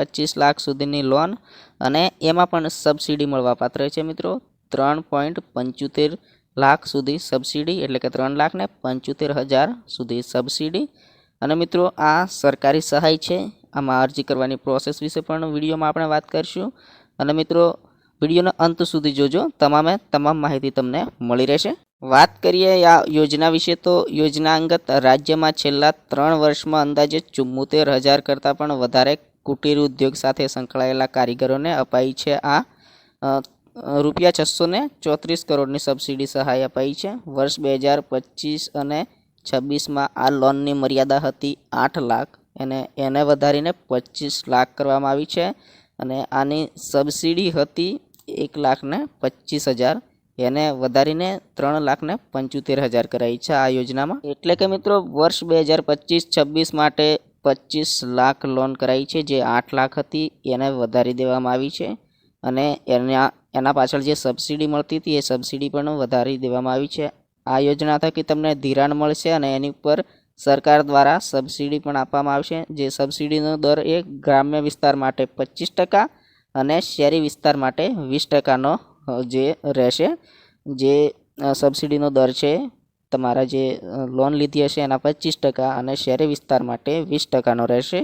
પચીસ લાખ સુધીની લોન અને એમાં પણ સબસિડી મળવાપાત્ર છે મિત્રો. ત્રણ પોઈન્ટ પંચોતેર લાખ સુધી સબસિડી, એટલે કે ત્રણ લાખ ને પંચોતેર હજાર સુધી સબસિડી. અને મિત્રો, આ સરકારી સહાય છે. આમાં અરજી કરવાની પ્રોસેસ વિશે પણ વિડીયોમાં આપણે વાત કરીશું. અને મિત્રો, વિડીયોના અંત સુધી જોજો. તમામે તમામ માહિતી તમને મળી રહેશે. વાત કરીએ આ યોજના વિશે, તો યોજના અંગત રાજ્યમાં છેલ્લા ત્રણ વર્ષમાં અંદાજે ચુમ્મોતેર હજાર કરતાં પણ વધારે કુટીર ઉદ્યોગ સાથે સંકળાયેલા કારીગરોને અપાઈ છે આ રૂપિયા છસો ને ચોત્રીસ કરોડની સબસિડી સહાય અપાઈ છે. વર્ષ બે હજાર પચીસ અને છવ્વીસમાં આ લોનની મર્યાદા હતી આઠ લાખ અને એને વધારીને પચીસ લાખ કરવામાં આવી છે અને આની સબસિડી હતી એક લાખ ને પચીસ હજાર. એને વધારીને ત્રણ લાખને પંચોતેર હજાર કરાઈ છે આ યોજનામાં. એટલે કે મિત્રો, વર્ષ બે હજાર પચીસ છવ્વીસ માટે પચીસ લાખ લોન કરાવી છે, જે આઠ લાખ હતી, એને વધારી દેવામાં આવી છે અને એના એના પાછળ જે સબસિડી મળતી હતી, એ સબસિડી પણ વધારી દેવામાં આવી છે. આ યોજના થકી તમને ધિરાણ મળશે અને એની ઉપર સરકાર દ્વારા સબસિડી પણ આપવામાં આવશે. જે સબસિડીનો દર એ ગ્રામ્ય વિસ્તાર માટે પચીસ ટકા અને શહેરી વિસ્તાર માટે વીસ ટકાનો જે રહેશે. જે સબસિડીનો દર છે તમારા જે લોન લીધી હશે એના પચીસ ટકા અને શહેરી વિસ્તાર માટે વીસ ટકાનો રહેશે.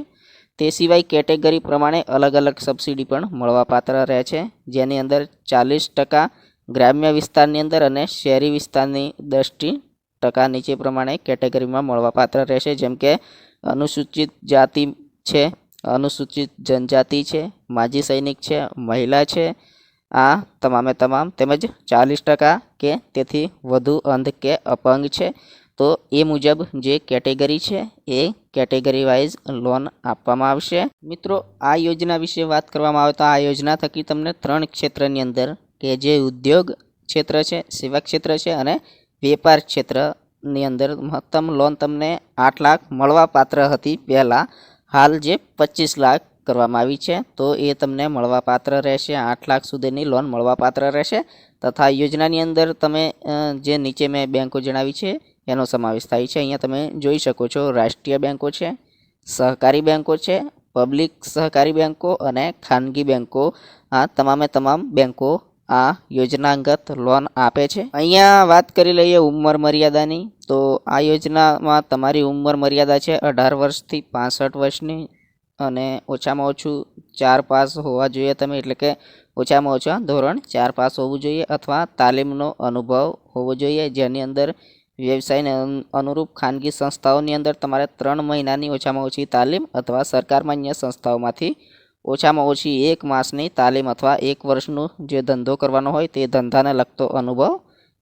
તે સિવાય કેટેગરી પ્રમાણે અલગ અલગ સબસિડી પણ મળવાપાત્ર રહે છે. જેની અંદર ચાલીસ ટકા ગ્રામ્ય વિસ્તારની અંદર અને શહેરી વિસ્તારની દસથી ટકા નીચે પ્રમાણે કેટેગરીમાં મળવાપાત્ર રહેશે. જેમ કે અનુસૂચિત જાતિ છે, અનુસૂચિત જનજાતિ છે, માજી સૈનિક છે, મહિલા છે આ તમામે તમામ તેમજ ચાલીસ ટકા કે તેથી વધુ અંધ કે અપંગ છે. તો એ મુજબ જે કેટેગરી છે એ કેટેગરી વાઇઝ લોન આપવામાં આવશે. મિત્રો, આ યોજના વિશે વાત કરવામાં આવે તો આ યોજના થકી તમને ત્રણ ક્ષેત્રની અંદર કે જે ઉદ્યોગ ક્ષેત્ર છે, સેવા ક્ષેત્ર છે અને વેપાર ક્ષેત્રની અંદર મહત્તમ લોન તમને આઠ લાખ મળવા પાત્ર હતી પહેલાં. હાલ જે પચીસ લાખ કરવામાં આવી છે, તો એ તમને મળવાપાત્ર રહેશે, આઠ લાખ સુધીની લોન મળવાપાત્ર રહેશે. તથા યોજનાની અંદર તમે જે નીચે મેં બેંકો જણાવી છે, એનો સમાવેશ થાય છે. અહીંયા તમે જોઈ શકો છો, રાષ્ટ્રીય બેંકો છે, સહકારી બેંકો છે, પબ્લિક સહકારી બેંકો અને ખાનગી બેંકો. આ તમામે તમામ બેંકો આ યોજના અંગત લોન આપે છે. અહીંયા વાત કરી લઈએ ઉંમર મર્યાદાની, તો આ યોજનામાં તમારી ઉંમર મર્યાદા છે અઢાર વર્ષથી પાસઠ વર્ષની અને ઓછામાં ઓછું ચાર પાસ હોવા જોઈએ તમે, એટલે કે ઓછામાં ઓછા ધોરણ ચાર પાસ હોવું જોઈએ અથવા તાલીમનો અનુભવ હોવો જોઈએ. જેની અંદર વ્યવસાયને અનુરૂપ ખાનગી સંસ્થાઓની અંદર તમારે ત્રણ મહિનાની ઓછામાં ઓછી તાલીમ અથવા સરકાર માન્ય સંસ્થાઓમાંથી ઓછામાં ઓછી એક માસની તાલીમ અથવા એક વર્ષનું જે ધંધો કરવાનો હોય તે ધંધાને લગતો અનુભવ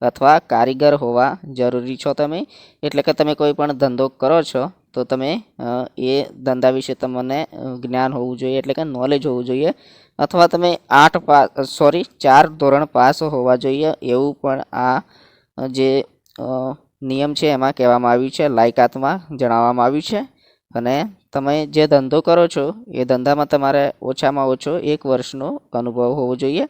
અથવા કારીગર હોવા જરૂરી છો તમે. એટલે કે તમે કોઈ પણ ધંધો કરો છો તો તમે એ ધંધા વિશે તમને જ્ઞાન હોવું જોઈએ, એટલે કે નોલેજ હોવું જોઈએ. અથવા તમે આઠ પાસ સોરી ચાર ધોરણ પાસ હોવા જોઈએ, એવું પણ આ જે નિયમ છે એમાં કહેવામાં આવ્યું છે લાયકાતમાં જણાવવામાં આવ્યું છે. અને તમે જે ધંધો કરો છો, એ ધંધામાં તમારે ઓછામાં ઓછો એક વર્ષનો અનુભવ હોવો જોઈએ.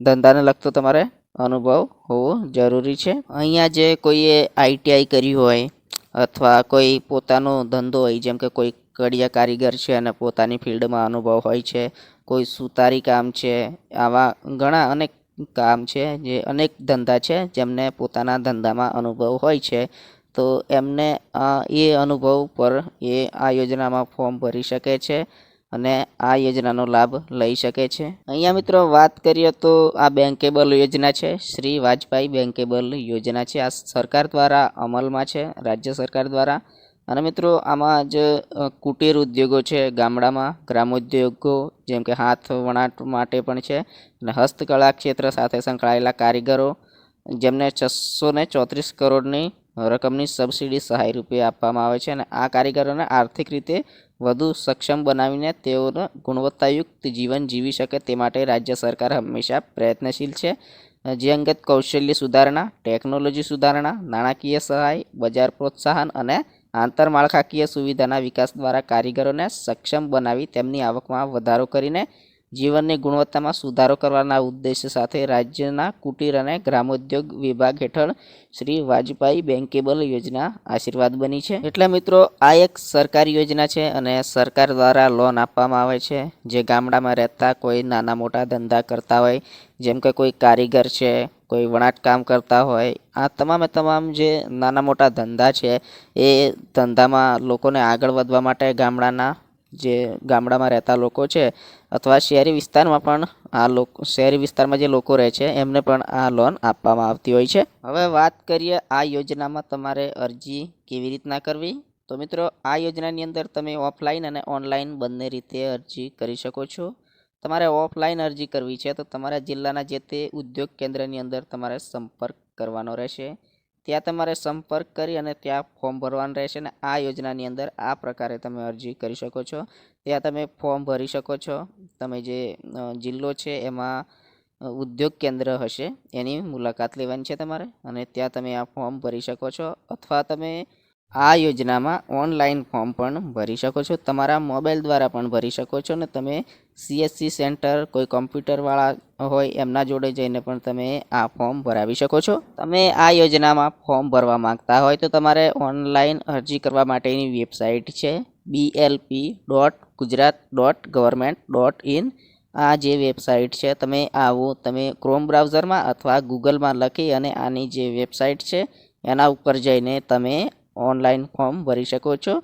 ધંધાને લગતો તમારે અનુભવ હોવો જરૂરી છે. અહીંયા જે કોઈએ આઈટીઆઈ કર્યું હોય અથવા કોઈ પોતાનો ધંધો હોય, જેમ કે કોઈ કડિયા કારીગર છે અને પોતાની ફિલ્ડમાં અનુભવ હોય છે, કોઈ સુતારી કામ છે, આવા ઘણા અનેક કામ છે, જે અનેક ધંધા છે, જેમને પોતાના ધંધામાં અનુભવ હોય છે. તો એમને એ અનુભવ પર એ આ યોજનામાં ફોર્મ ભરી શકે છે. અને આ યોજનાનો લાભ લઈ શકે છે. અહીંયા મિત્રો વાત કરીએ તો આ બેન્કેબલ યોજના છે. શ્રી વાજપાઈ બેન્કેબલ યોજના છે. આ સરકાર દ્વારા અમલમાં છે, રાજ્ય સરકાર દ્વારા. અને મિત્રો આમાં જ કુટીર ઉદ્યોગો છે ગામડામાં, ગ્રામોદ્યોગો જેમ કે હાથ વણાટ માટે પણ છે અને હસ્તકળા ક્ષેત્ર સાથે સંકળાયેલા કારીગરો જેમને છસો ચોત્રીસ કરોડની રકમની સબસિડી સહાય રૂપે આપવામાં આવે છે અને આ કારીગરોને આર્થિક રીતે વધુ સક્ષમ બનાવીને તેઓને ગુણવત્તાયુક્ત જીવન જીવી શકે તે માટે રાજ્ય સરકાર હંમેશા પ્રયત્નશીલ છે. જે અંગત કૌશલ્ય સુધારણા, ટેકનોલોજી સુધારણા, નાણાકીય સહાય, બજાર પ્રોત્સાહન અને આંતરમાળખાકીય સુવિધાના વિકાસ દ્વારા કારીગરોને સક્ષમ બનાવી તેમની આવકમાં વધારો કરીને જીવનની ગુણવત્તામાં સુધારો કરવાના ઉદ્દેશ્ય સાથે રાજ્યના કુટીર અને ગ્રામોદ્યોગ વિભાગ હેઠળ શ્રી વાજપાઈ બેન્કેબલ યોજના આશીર્વાદ બની છે. એટલે મિત્રો, આ એક સરકારી યોજના છે અને સરકાર દ્વારા લોન આપવામાં આવે છે. જે ગામડામાં રહેતા કોઈ નાના મોટા ધંધા કરતા હોય, જેમ કે કોઈ કારીગર છે, કોઈ વણાટ કામ કરતા હોય, આ તમામે તમામ જે નાના મોટા ધંધા છે, એ ધંધામાં લોકોને આગળ વધવા માટે ગામડાના જે ગામડામાં રહેતા લોકો છે અથવા શહેરી વિસ્તારમાં પણ આ લોકો, શહેરી વિસ્તારમાં જે લોકો રહે છે, એમને પણ આ લોન આપવામાં આવતી હોય છે. હવે વાત કરીએ આ યોજનામાં તમારે અરજી કેવી રીતના કરવી? તો મિત્રો, આ યોજનાની અંદર તમે ઓફલાઈન અને ઓનલાઈન બંને રીતે અરજી કરી શકો છો. તમારે ઓફલાઈન અરજી કરવી છે તો તમારા જિલ્લાના જે તે ઉદ્યોગ કેન્દ્રની અંદર તમારે સંપર્ક કરવાનો રહેશે. ત્યાં તમારે સંપર્ક કરી અને ત્યાં ફોર્મ ભરવાનું રહેશે અને આ યોજનાની અંદર આ પ્રકારે તમે અરજી કરી શકો છો. ત્યાં તમે ફોર્મ ભરી શકો છો. તમે જે જિલ્લો છે એમાં ઉદ્યોગ કેન્દ્ર હશે એની મુલાકાત લેવાની છે તમારે અને ત્યાં તમે આ ફોર્મ ભરી શકો છો અથવા તમે આ યોજનામાં ઓનલાઈન ફોર્મ પણ ભરી શકો છો. તમારા મોબાઈલ દ્વારા પણ ભરી શકો છો અને તમે સીએસસી સેન્ટર કોઈ કોમ્પ્યુટરવાળા હોય એમના જોડે જઈને પણ તમે આ ફોર્મ ભરાવી શકો છો. તમે આ યોજનામાં ફોર્મ ભરવા માંગતા હોય તો તમારે ઓનલાઈન અરજી કરવા માટેની વેબસાઇટ છે BLP dot Gujarat dot government dot in આ જે વેબસાઇટ છે તમે આવું, તમે ક્રોમ બ્રાઉઝરમાં અથવા ગૂગલમાં લખી અને આની જે વેબસાઇટ છે એના ઉપર જઈને તમે ઓનલાઈન ફોર્મ ભરી શકો છો.